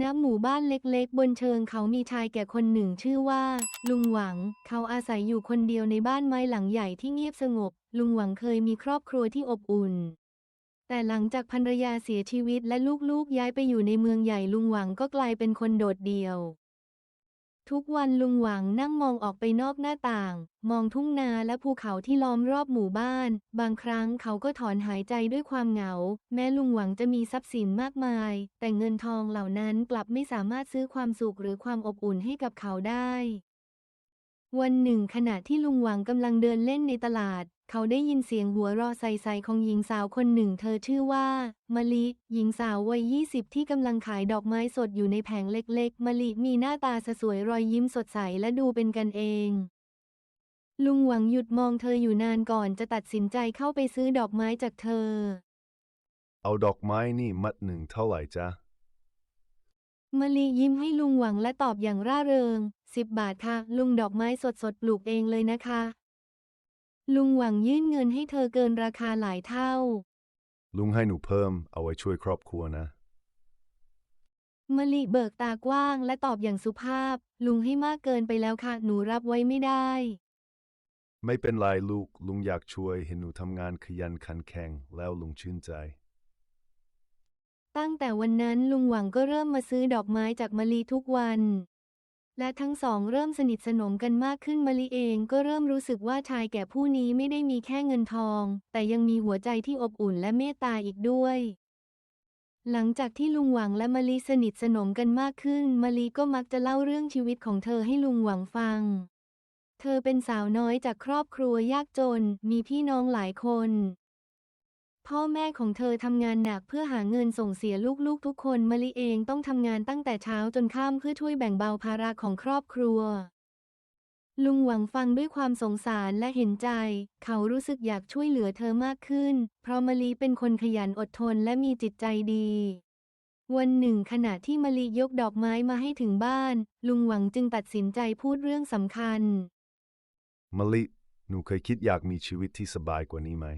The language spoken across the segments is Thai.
ณหมู่บ้านเล็กๆ บนเชิงเขามีชายแก่คนหนึ่งชื่อว่า ลุงหวัง เขาอาศัยอยู่คนเดียวในบ้านไม้หลังใหญ่ที่เงียบสงบ ลุงหวังเคยมีครอบครัวที่อบอุ่น แต่หลังจากภรรยาเสียชีวิตและลูกๆย้ายไปอยู่ในเมืองใหญ่ลุงหวังก็กลายเป็นคนโดดเดี่ยว ทุกวันลุงหวังนั่งมองออกไปนอกหน้าต่าง มองทุ่งนาและภูเขาที่ล้อมรอบหมู่บ้าน บางครั้งเขาก็ถอนหายใจด้วยความเหงา แม้ลุงหวังจะมีทรัพย์สินมากมาย แต่เงินทองเหล่านั้นกลับไม่สามารถซื้อความสุขหรือความอบอุ่นให้กับเขาได้ วันหนึ่งขณะที่ลุงหวังกำลังเดินเล่นในตลาด เขาได้ยินเสียงหัวเราะใสๆของหญิงสาวคนหนึ่ง เธอชื่อว่า มะลิ หญิงสาววัย 20 ที่กำลังขายดอกไม้สดอยู่ในแผงเล็ก ๆ มะลิมีหน้าตาสวยรอยยิ้มสดใสและดูเป็นกันเอง ลุงหวังหยุดมองเธออยู่นานก่อนจะตัดสินใจเข้าไปซื้อดอกไม้จากเธอ เอาดอกไม้นี่มัดหนึ่งเท่าไหร่จ๊ะมะลิยิ้มให้ลุงหวังและตอบอย่างร่าเริงสิบบาทค่ะ ลุงดอกไม้สดๆปลูกเองเลยนะคะ ลุงหวังยื่นเงินให้เธอเกินราคาหลายเท่า ลุงให้หนูเพิ่มเอาไว้ช่วยครอบครัวนะ มะลิเบิกตากว้างและตอบอย่างสุภาพ ลุงให้มากเกินไปแล้วค่ะ หนูรับไว้ไม่ได้ ไม่เป็นไรลูก ลุงอยากช่วยเห็นหนูทำงานขยันขันแข็งแล้วลุงชื่นใจ ตั้งแต่วันนั้นลุงหวังก็เริ่มมาซื้อดอกไม้จากมะลิทุกวัน และทั้งสองเริ่มสนิทสนมกันมากขึ้นมะลิเองก็เริ่มรู้สึกว่าชายแก่ผู้นี้ไม่ได้มีแค่เงินทอง แต่ยังมีหัวใจที่อบอุ่นและเมตตาอีกด้วย หลังจากที่ลุงหวังและมะลิสนิทสนมกันมากขึ้นมะลิก็มักจะเล่าเรื่องชีวิตของเธอให้ลุงหวังฟัง เธอเป็นสาวน้อยจากครอบครัวยากจน มีพี่น้องหลายคน พ่อแม่ของเธอทำงานหนักเพื่อหาเงินส่งเสียลูกๆทุกคนมะลิเองต้องทำงานตั้งแต่เช้าจนค่ำเพื่อช่วยแบ่งเบาภาระของครอบครัว ลุงหวังฟังด้วยความสงสารและเห็นใจ เขารู้สึกอยากช่วยเหลือเธอมากขึ้น เพราะมะลิเป็นคนขยันอดทนและมีจิตใจดี วันหนึ่งขณะที่มะลิยกดอกไม้มาให้ถึงบ้าน ลุงหวังจึงตัดสินใจพูดเรื่องสำคัญ มะลิ หนูเคยคิดอยากมีชีวิตที่สบายกว่านี้ไหม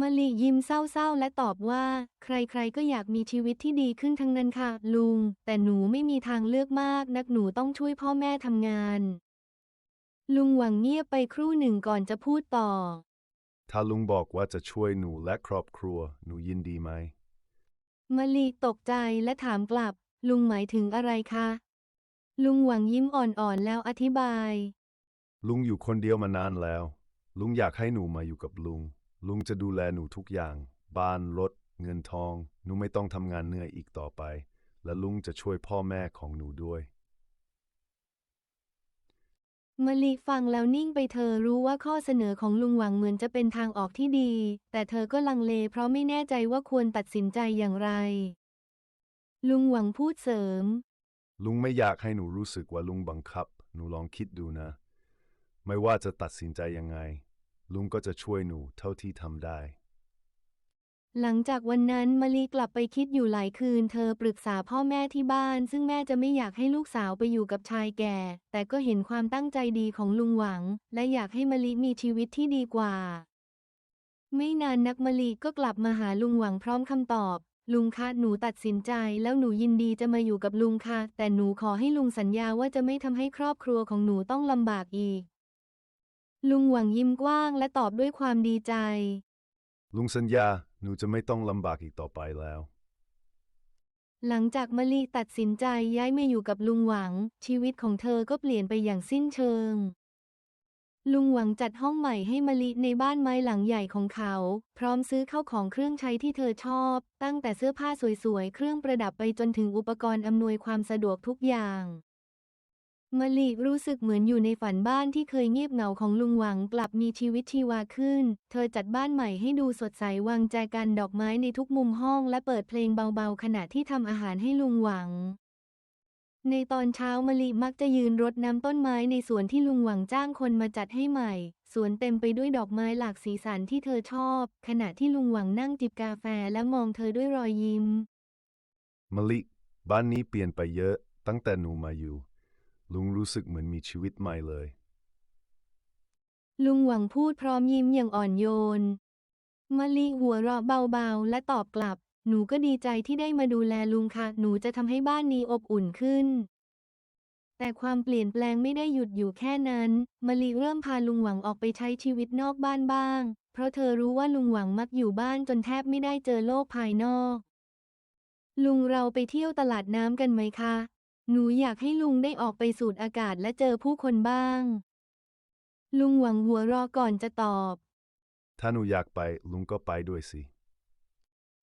มะลิยิ้มเศร้าๆ และตอบว่า ใครๆ ก็อยากมีชีวิตที่ดีขึ้นทั้งนั้นค่ะ ลุง แต่หนูไม่มีทางเลือกมาก นักหนูต้องช่วยพ่อแม่ทำงาน ลุงหวังเงียบไปครู่หนึ่งก่อนจะพูดต่อ ถ้าลุงบอกว่าจะช่วยหนูและครอบครัว หนูยินดีไหม มะลิตกใจและถามกลับ ลุงหมายถึงอะไรคะ ลุงหวังยิ้มอ่อนๆ แล้วอธิบาย ลุงอยู่คนเดียวมานานแล้ว ลุงอยากให้หนูมาอยู่กับลุง ลุงจะดูแลหนูทุกอย่าง บ้านรถ เงินทอง หนูไม่ต้องทำงานเหนื่อยอีกต่อไป และลุงจะช่วยพ่อแม่ของหนูด้วย มะลิฟังแล้วนิ่งไปเธอรู้ว่าข้อเสนอของลุงหวังเหมือนจะเป็นทางออกที่ดี แต่เธอก็ลังเลเพราะไม่แน่ใจว่าควรตัดสินใจอย่างไร ลุงหวังพูดเสริม ลุงไม่อยากให้หนูรู้สึกว่าลุงบังคับ หนูลองคิดดูนะ ไม่ว่าจะตัดสินใจยังไง ลุงก็จะช่วยหนูเท่าที่ทำได้ หลังจากวันนั้นมะลิกลับไปคิดอยู่หลายคืน เธอปรึกษาพ่อแม่ที่บ้าน ซึ่งแม่จะไม่อยากให้ลูกสาวไปอยู่กับชายแก่ แต่ก็เห็นความตั้งใจดีของลุงหวัง และอยากให้มะลิมีชีวิตที่ดีกว่า ไม่นานนักมะลิก็กลับมาหาลุงหวังพร้อมคำตอบ ลุงคะหนูตัดสินใจ แล้วหนูยินดีจะมาอยู่กับลุงค่ะ แต่หนูขอให้ลุงสัญญาว่าจะไม่ทำให้ครอบครัวของหนูต้องลำบากอีก ลุงหวังยิ้มกว้างและตอบด้วยความดีใจ ลุงสัญญา หนูจะไม่ต้องลำบากอีกต่อไปแล้ว หลังจากมะลิตัดสินใจย้ายมาอยู่กับลุงหวัง ชีวิตของเธอก็เปลี่ยนไปอย่างสิ้นเชิง ลุงหวังจัดห้องใหม่ให้มะลิในบ้านไม้หลังใหญ่ของเขา พร้อมซื้อเข้าของเครื่องใช้ที่เธอชอบ ตั้งแต่เสื้อผ้าสวยๆ เครื่องประดับไปจนถึงอุปกรณ์อำนวยความสะดวกทุกอย่าง มะลิรู้สึกเหมือนอยู่ในฝันบ้านที่เคยเงียบเหงาของลุงหวังกลับมีชีวิตชีวาขึ้น เธอจัดบ้านใหม่ให้ดูสดใสวางแจกันดอกไม้ในทุกมุมห้องและเปิดเพลงเบาๆ ขณะที่ทำอาหารให้ลุงหวัง ในตอนเช้ามะลิมักจะยืนรดน้ำต้นไม้ในสวนที่ลุงหวังจ้างคนมาจัดให้ใหม่สวนเต็มไปด้วยดอกไม้หลากสีสันที่เธอชอบ ขณะที่ลุงหวังนั่งจิบกาแฟและมองเธอด้วยรอยยิ้มมะลิบ้านนี้เปลี่ยนไปเยอะตั้งแต่หนูมาอยู่ ลุงรู้สึกเหมือนมีชีวิตใหม่เลย ลุงหวังพูดพร้อมยิ้มอย่างอ่อนโยนมะลิหัวเราะเบาๆ และตอบกลับ หนูก็ดีใจที่ได้มาดูแลลุงค่ะ หนูจะทำให้บ้านนี้อบอุ่นขึ้น แต่ความเปลี่ยนแปลงไม่ได้หยุดอยู่แค่นั้นมะลิเริ่มพาลุงหวังออกไปใช้ชีวิตนอกบ้านบ้าง เพราะเธอรู้ว่าลุงหวังมักอยู่บ้านจนแทบไม่ได้เจอโลกภายนอก ลุงเราไปเที่ยวตลาดน้ำกันไหมคะ หนูอยากให้ลุงได้ออกไปสูดอากาศและเจอผู้คนบ้าง ลุงหวังหัวเรอก่อนจะตอบ ถ้าหนูอยากไปลุงก็ไปด้วยสิ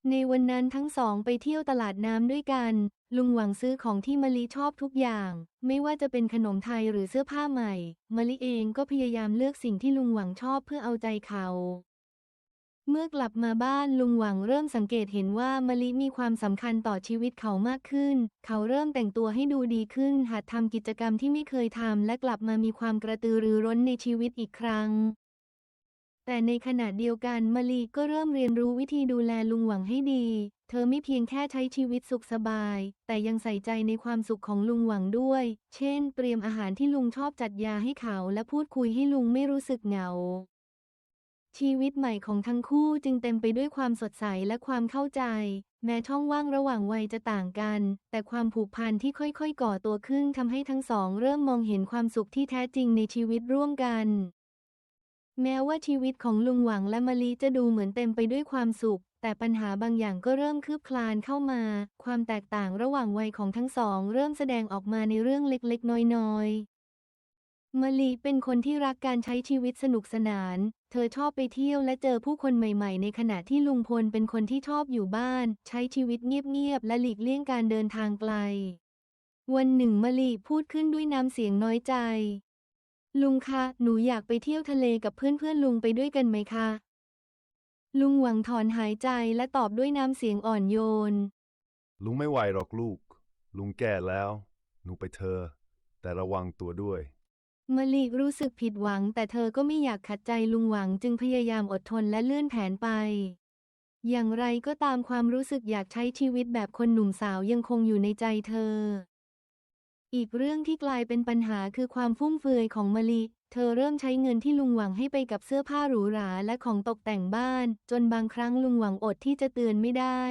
ในวันนั้นทั้งสองไปเที่ยวตลาดน้ำด้วยกัน ลุงหวังซื้อของที่มะลิชอบทุกอย่าง ไม่ว่าจะเป็นขนมไทยหรือเสื้อผ้าใหม่ มะลิเองก็พยายามเลือกสิ่งที่ลุงหวังชอบเพื่อเอาใจเขา เมื่อกลับมาบ้านลุงหวังเริ่มสังเกตเห็นว่ามะลิมีความสำคัญต่อชีวิตเขามากขึ้น เขาเริ่มแต่งตัวให้ดูดีขึ้น หัดทำกิจกรรมที่ไม่เคยทำและกลับมามีความกระตือรือร้นในชีวิตอีกครั้ง แต่ในขณะเดียวกันมะลีก็เริ่มเรียนรู้วิธีดูแลลุงหวังให้ดี เธอไม่เพียงแค่ใช้ชีวิตสุขสบาย แต่ยังใส่ใจในความสุขของลุงหวังด้วย เช่น เตรียมอาหารที่ลุงชอบจัดยาให้เขา และพูดคุยให้ลุงไม่รู้สึกเหงา ชีวิตใหม่ของทั้งคู่จึงเต็มไปด้วยความสดใสและความเข้าใจ แม้ช่องว่างระหว่างวัยจะต่างกัน แต่ความผูกพันที่ค่อยๆ ก่อตัวขึ้นทำให้ทั้งสองเริ่มมองเห็นความสุขที่แท้จริงในชีวิตร่วมกัน แม้ว่าชีวิตของลุงหวังและมะลิจะดูเหมือนเต็มไปด้วยความสุข แต่ปัญหาบางอย่างก็เริ่มคืบคลานเข้ามา ความแตกต่างระหว่างวัยของทั้งสอง เริ่มแสดงออกมาในเรื่องเล็กๆ น้อยๆ มลิเป็นคนที่รักการใช้ชีวิตสนุกสนาน เธอชอบไปเที่ยวและเจอผู้คนใหม่ๆ ในขณะที่ลุงพลเป็นคนที่ชอบอยู่บ้าน ใช้ชีวิตเงียบๆ และหลีกเลี่ยงการเดินทางไกล วันหนึ่งมลิพูดขึ้นด้วยน้ำเสียงน้อยใจ ลุงคะ หนูอยากไปเที่ยวทะเลกับเพื่อนๆ ลุงไปด้วยกันไหมคะ ลุงหวังถอนหายใจและตอบด้วยน้ำเสียงอ่อนโยน ลุงไม่ไหวหรอกลูก ลุงแก่แล้ว หนูไปเธอะแต่ระวังตัวด้วย มะลิรู้สึกผิดหวัง แต่เธอก็ไม่อยากขัดใจลุงหวังจึงพยายามอดทนและเลื่อนแผนไป อย่างไรก็ตามความรู้สึกอยากใช้ชีวิตแบบคนหนุ่มสาวยังคงอยู่ในใจเธอ อีกเรื่องที่กลายเป็นปัญหาคือความฟุ่มเฟือยของมะลิ เธอเริ่มใช้เงินที่ลุงหวังให้ไปกับเสื้อผ้าหรูหราและของตกแต่งบ้าน จนบางครั้งลุงหวังอดที่จะเตือนไม่ได้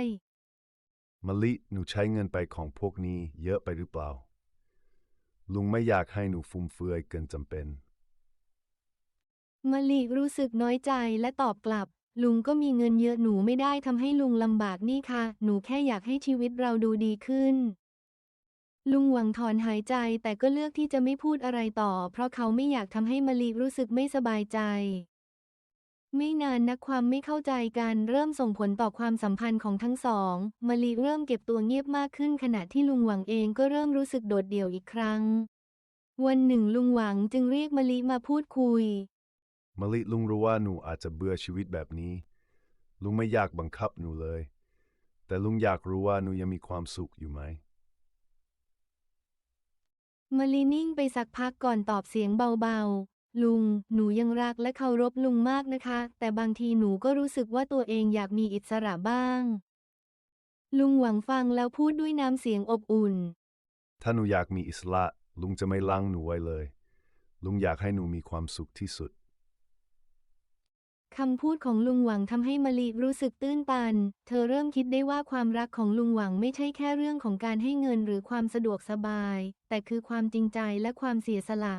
มะลิหนูใช้เงินไปของพวกนี้เยอะไปหรือเปล่า ลุงไม่อยากให้หนูฟุ่มเฟือยเกินจำเป็น มะลิรู้สึกน้อยใจและตอบกลับ ลุงก็มีเงินเยอะหนูไม่ได้ทำให้ลุงลำบากนี่ค่ะ หนูแค่อยากให้ชีวิตเราดูดีขึ้น ลุงหวังถอนหายใจแต่ก็เลือกที่จะไม่พูดอะไรต่อ เพราะเขาไม่อยากทำให้มะลิรู้สึกไม่สบายใจ ไม่นานนักความไม่เข้าใจกันเริ่มส่งผลต่อความสัมพันธ์ของทั้งสองมะลิเริ่มเก็บตัวเงียบมากขึ้นขณะที่ลุงหวังเองก็เริ่มรู้สึกโดดเดี่ยวอีกครั้ง วันหนึ่งลุงหวังจึงเรียกมะลิมาพูดคุย มะลิลุงรู้ว่าหนูอาจจะเบื่อชีวิตแบบนี้ ลุงไม่อยากบังคับหนูเลย แต่ลุงอยากรู้ว่าหนูยังมีความสุขอยู่ไหมมะลินิ่งไปสักพักก่อนตอบเสียงเบาๆ ลุง หนูยังรักและเคารพลุงมากนะคะ แต่บางทีหนูก็รู้สึกว่าตัวเองอยากมีอิสระบ้าง ลุงหวังฟังแล้วพูดด้วยน้ำเสียงอบอุ่น ถ้าหนูอยากมีอิสระ ลุงจะไม่ลังหนูไว้เลย ลุงอยากให้หนูมีความสุขที่สุด คำพูดของลุงหวังทำให้มะลิรู้สึกตื้นตัน เธอเริ่มคิดได้ว่าความรักของลุงหวังไม่ใช่แค่เรื่องของการให้เงินหรือความสะดวกสบาย แต่คือความจริงใจและความเสียสละ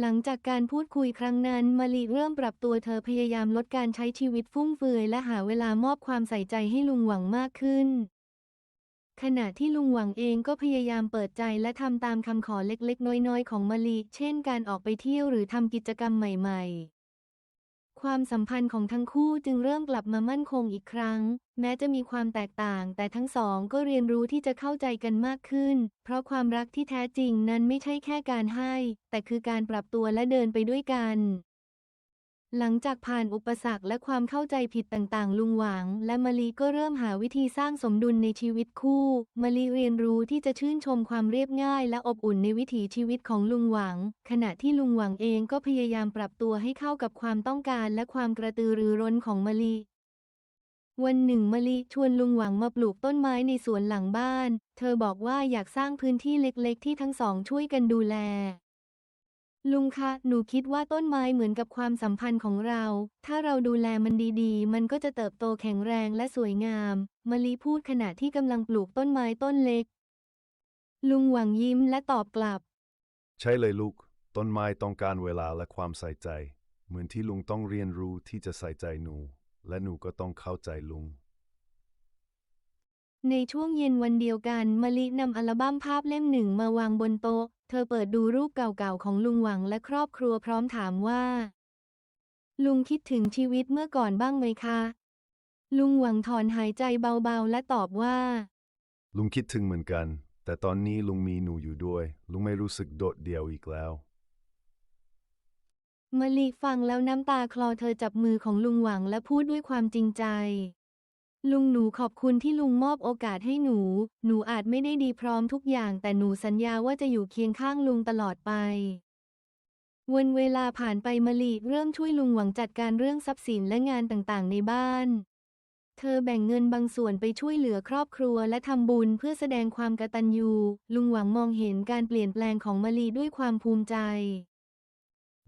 หลังจากการพูดคุยครั้งนั้นมาลีเริ่มปรับตัวเธอพยายามลดการใช้ชีวิตฟุ่มเฟือยและหาเวลามอบความใส่ใจให้ลุงหวังมากขึ้น ขณะที่ลุงหวังเองก็พยายามเปิดใจและทำตามคำขอเล็กๆ น้อยๆ ของมาลีเช่นการออกไปเที่ยวหรือทำกิจกรรมใหม่ ๆ ความสัมพันธ์ของทั้งคู่จึงเริ่มกลับมามั่นคงอีกครั้ง แม้จะมีความแตกต่าง แต่ทั้งสองก็เรียนรู้ที่จะเข้าใจกันมากขึ้น เพราะความรักที่แท้จริงนั้นไม่ใช่แค่การให้ แต่คือการปรับตัวและเดินไปด้วยกัน หลังจากผ่านอุปสรรคและความเข้าใจผิดต่างๆ ลุงหวัง และมะลิก็เริ่มหาวิธีสร้างสมดุลในชีวิตคู่มะลิเรียนรู้ที่จะชื่นชมความเรียบง่าย และอบอุ่นในวิถีชีวิตของลุงหวัง ขณะที่ลุงหวังเองก็พยายามปรับตัวให้เข้ากับความต้องการและความกระตือรือร้นของมะลิวันหนึ่งมะลิชวนลุงหวังมาปลูกต้นไม้ในสวนหลังบ้าน เธอบอกว่าอยากสร้างพื้นที่เล็กๆ ที่ทั้งสองช่วยกันดูแล ลุงคะ หนูคิดว่าต้นไม้เหมือนกับความสัมพันธ์ของเรา ถ้าเราดูแลมันดีๆ มันก็จะเติบโตแข็งแรงและสวยงาม มะลิพูดขณะที่กำลังปลูกต้นไม้ต้นเล็ก ลุงหวังยิ้มและตอบกลับ ใช่เลยลูก ต้นไม้ต้องการเวลาและความใส่ใจ เหมือนที่ลุงต้องเรียนรู้ที่จะใส่ใจหนู และหนูก็ต้องเข้าใจลุง ในช่วงเย็นวันเดียวกันมะลินำอัลบั้มภาพเล่มหนึ่งมาวางบนโต๊ะ เธอเปิดดูรูปเก่าๆของลุงหวังและครอบครัวพร้อมถามว่า ลุงคิดถึงชีวิตเมื่อก่อนบ้างไหมคะ ลุงหวังถอนหายใจเบาๆ และตอบว่า ลุงคิดถึงเหมือนกัน แต่ตอนนี้ลุงมีหนูอยู่ด้วย ลุงไม่รู้สึกโดดเดี่ยวอีกแล้วมะลิฟังแล้วน้ำตาคลอเธอจับมือของลุงหวังและพูดด้วยความจริงใจ ลุงหนูขอบคุณที่ลุงมอบโอกาสให้หนู หนูอาจไม่ได้ดีพร้อมทุกอย่าง แต่หนูสัญญาว่าจะอยู่เคียงข้างลุงตลอดไป วันเวลาผ่านไปมะลิเริ่มช่วยลุงหวังจัดการเรื่องทรัพย์สินและงานต่างๆ ในบ้าน เธอแบ่งเงินบางส่วนไปช่วยเหลือครอบครัวและทำบุญเพื่อแสดงความกตัญญู ลุงหวังมองเห็นการเปลี่ยนแปลงของมะลิด้วยความภูมิใจ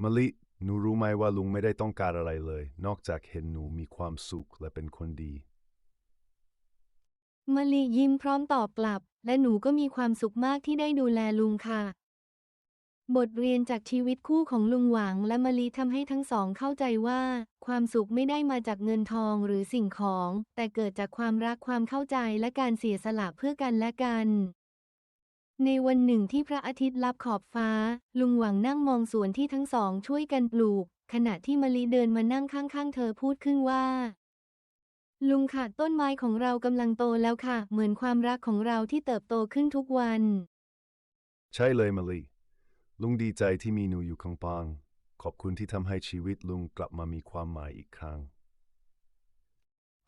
มะลิหนูรู้ไหมว่าลุงไม่ได้ต้องการอะไรเลย นอกจากเห็นหนูมีความสุขและเป็นคนดี มะลิยิ้มพร้อมตอบกลับ และหนูก็มีความสุขมากที่ได้ดูแลลุงค่ะ บทเรียนจากชีวิตคู่ของลุงหวังและมะลิทำให้ทั้งสองเข้าใจว่า ความสุขไม่ได้มาจากเงินทองหรือสิ่งของ แต่เกิดจากความรักความเข้าใจและการเสียสละเพื่อกันและกัน ในวันหนึ่งที่พระอาทิตย์ลับขอบฟ้า ลุงหวังนั่งมองสวนที่ทั้งสองช่วยกันปลูก ขณะที่มะลิเดินมานั่งข้างๆ เธอพูดขึ้นว่า ลุงค่ะต้นไม้ของเรากำลังโตแล้วค่ะ เหมือนความรักของเราที่เติบโตขึ้นทุกวัน ใช่เลยมะลิลุงดีใจที่มีหนูอยู่ข้างปาง ขอบคุณที่ทำให้ชีวิตลุงกลับมามีความหมายอีกครั้ง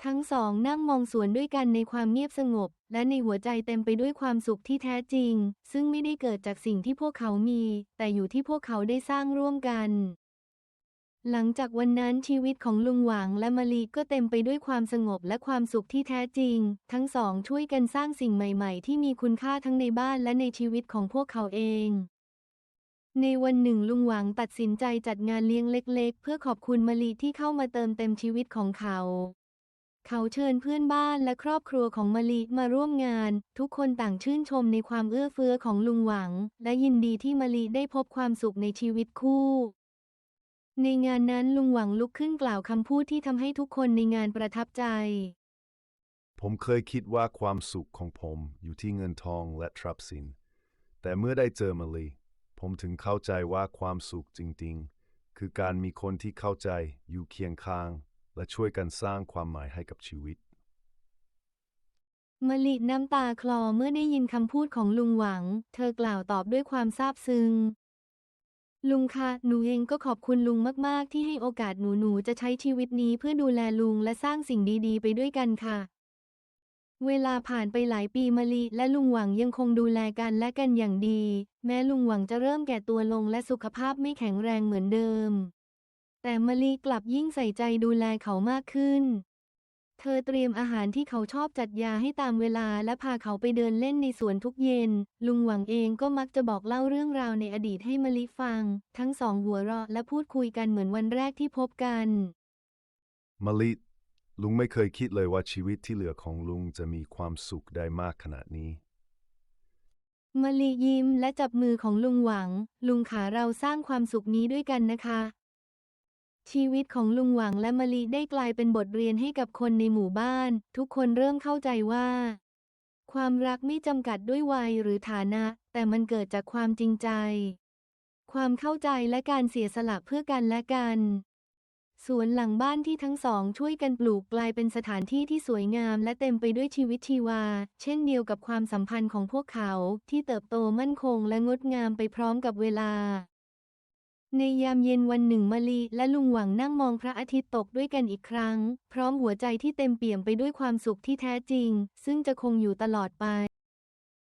ทั้งสองนั่งมองสวนด้วยกันในความเงียบสงบ และในหัวใจเต็มไปด้วยความสุขที่แท้จริง ซึ่งไม่ได้เกิดจากสิ่งที่พวกเขามี แต่อยู่ที่พวกเขาได้สร้างร่วมกัน หลังจากวันนั้นชีวิตของลุงหวังและมะลิก็เต็มไปด้วยความสงบและความสุขที่แท้จริง ทั้งสองช่วยกันสร้างสิ่งใหม่ๆ ที่มีคุณค่าทั้งในบ้านและในชีวิตของพวกเขาเอง ในวันหนึ่งลุงหวังตัดสินใจจัดงานเลี้ยงเล็ก ๆ เพื่อขอบคุณมะลิที่เข้ามาเติมเต็มชีวิตของเขา เขาเชิญเพื่อนบ้านและครอบครัวของมะลิมาร่วมงาน ทุกคนต่างชื่นชมในความเอื้อเฟื้อของลุงหวัง และยินดีที่มะลิได้พบความสุขในชีวิตคู่ ในงานนั้นลุงหวังลุกขึ้นกล่าวคำพูดที่ทำให้ทุกคนในงานประทับใจ ผมเคยคิดว่าความสุขของผมอยู่ที่เงินทองและทรัพย์สิน แต่เมื่อได้เจอมะลีผมถึงเข้าใจว่าความสุขจริงๆ คือการมีคนที่เข้าใจอยู่เคียงข้าง และช่วยกันสร้างความหมายให้กับชีวิตมะลิน้ำตาคลอเมื่อได้ยินคำพูดของลุงหวัง เธอกล่าวตอบด้วยความซาบซึ้ง ลุงคะ หนูเองก็ขอบคุณลุงมาก ๆ ที่ให้โอกาสหนูหนูจะใช้ชีวิตนี้เพื่อดูแลลุงและสร้างสิ่งดี ๆ ไปด้วยกันค่ะ เวลาผ่านไปหลายปีมะลิและลุงหวังยังคงดูแลกันและกันอย่างดี แม้ลุงหวังจะเริ่มแก่ตัวลงและสุขภาพไม่แข็งแรงเหมือนเดิม แต่มะลิกลับยิ่งใส่ใจดูแลเขามากขึ้น เธอเตรียมอาหารที่เขาชอบจัดยาให้ตามเวลาและพาเขาไปเดินเล่นในสวนทุกเย็น ลุงหวังเองก็มักจะบอกเล่าเรื่องราวในอดีตให้มะลิฟัง ทั้งสองหัวเราะและพูดคุยกันเหมือนวันแรกที่พบกันมะลิลุงไม่เคยคิดเลยว่าชีวิตที่เหลือของลุงจะมีความสุขได้มากขนาดนี้ มะลิยิ้มและจับมือของลุงหวัง ลุงขาเราสร้างความสุขนี้ด้วยกันนะคะ ชีวิตของลุงหวังและมะลิได้กลายเป็นบทเรียนให้กับคนในหมู่บ้าน ทุกคนเริ่มเข้าใจว่า ความรักไม่จำกัดด้วยวัยหรือฐานะ แต่มันเกิดจากความจริงใจ ความเข้าใจและการเสียสละเพื่อกันและกันสวนหลังบ้านที่ทั้งสองช่วยกันปลูกกลายเป็นสถานที่ที่สวยงามและเต็มไปด้วยชีวิตชีวา เช่นเดียวกับความสัมพันธ์ของพวกเขาที่เติบโตมั่นคงและงดงามไปพร้อมกับเวลา ในยามเย็นวันหนึ่งมาลีและลุงหวังนั่งมองพระอาทิตย์ตกด้วยกันอีกครั้ง พร้อมหัวใจที่เต็มเปี่ยมไปด้วยความสุขที่แท้จริง ซึ่งจะคงอยู่ตลอดไป